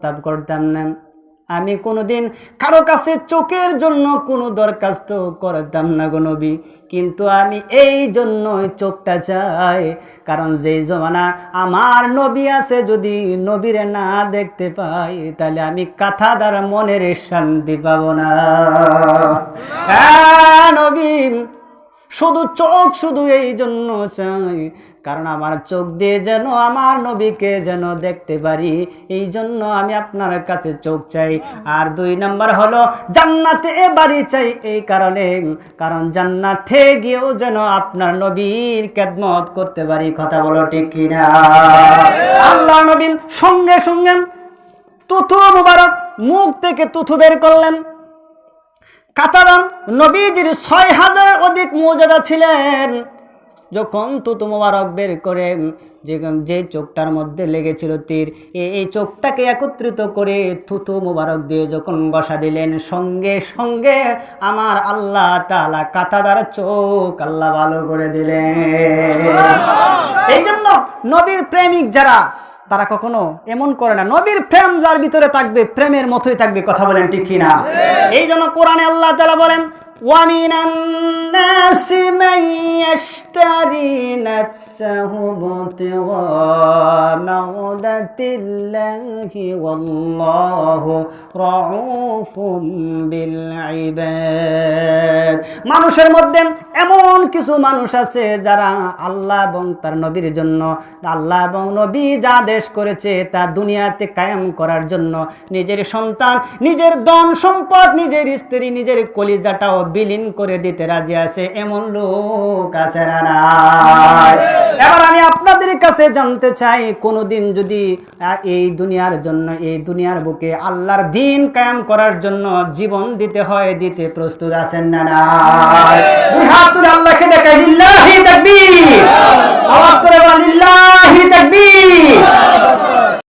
প্রস্তাব করতাম না। আমি কোনোদিন কারও কাছে চোখের জন্য কোনো দরখাস্ত করতাম না গো কিন্তু আমি এই জন্যই চোখটা চাই, কারণ যেই জমানা আমার নবী আছে যদি নবীরে না দেখতে পাই, তাহলে আমি কাথা দ্বারা মনের শান্তি পাব না। হ্যাঁ নবী শুধু চোখ শুধু এই জন্য চাই। কারণ আমার চোখ দিয়ে যেন আমার নবীকে যেন দেখতে পারি, এই জন্য আমি আপনার কাছে চোখ চাই। আর দুই নাম্বার হলো, জান্নাতে বাড়ি চাই এই কারণে। কারণ জান্নাতে গিয়েও যেন আপনার নবীর খেদমত করতে পারি। কথা বলো ঠিক কিনা? আল্লাহ নবীন সঙ্গে সঙ্গে তুথু মুবারক মুখ থেকে তুথু বের করলেন। কাতারাম নবীজির ছয় হাজারের অধিক মর্যাদা ছিলেন। যখন তুতু মোবারক বের করে যে যে চোখটার মধ্যে লেগেছিল তীর এই চোখটাকে একত্রিত করে থুতু মোবারক দিয়ে যখন বসা দিলেন সঙ্গে সঙ্গে আমার আল্লাহ তালা কাতাদার চোখ আল্লাহ ভালো করে দিলেন। এই জন্য নবীর প্রেমিক যারা তারা কখনো এমন করে না। নবীর প্রেম যার ভিতরে থাকবে প্রেমের মতোই থাকবে কথা বলেন ঠিক কিনা? এই জন্য কোরআনে আল্লাহ তালা বলেন ومن الناس من يشتري نفسه ابتغاء مرضة الله والله رعوف بالعباد মানুষের মধ্যে এমন কিছু মানুষ আছে যারা আল্লাহ এবং তার নবীর জন্য আল্লাহ এবং নবী যা দেশ করেছে তা দুনিয়াতে কায়েম করার জন্য নিজের সন্তান নিজের ধন সম্পদ নিজের স্ত্রী নিজের কলিজাটাও বিলীন করে দিতে রাজি আছে, এমন লোক আছে না? এবার আমি আপনাদের কাছে জানতে চাই, কোনোদিন যদি এই দুনিয়ার জন্য, এই দুনিয়ার বুকে আল্লাহর দিন কায়েম করার জন্য জীবন দিতে হয়, দিতে প্রস্তুত আছেন না তুলে আল্লাহকে দেখাই তাকবীর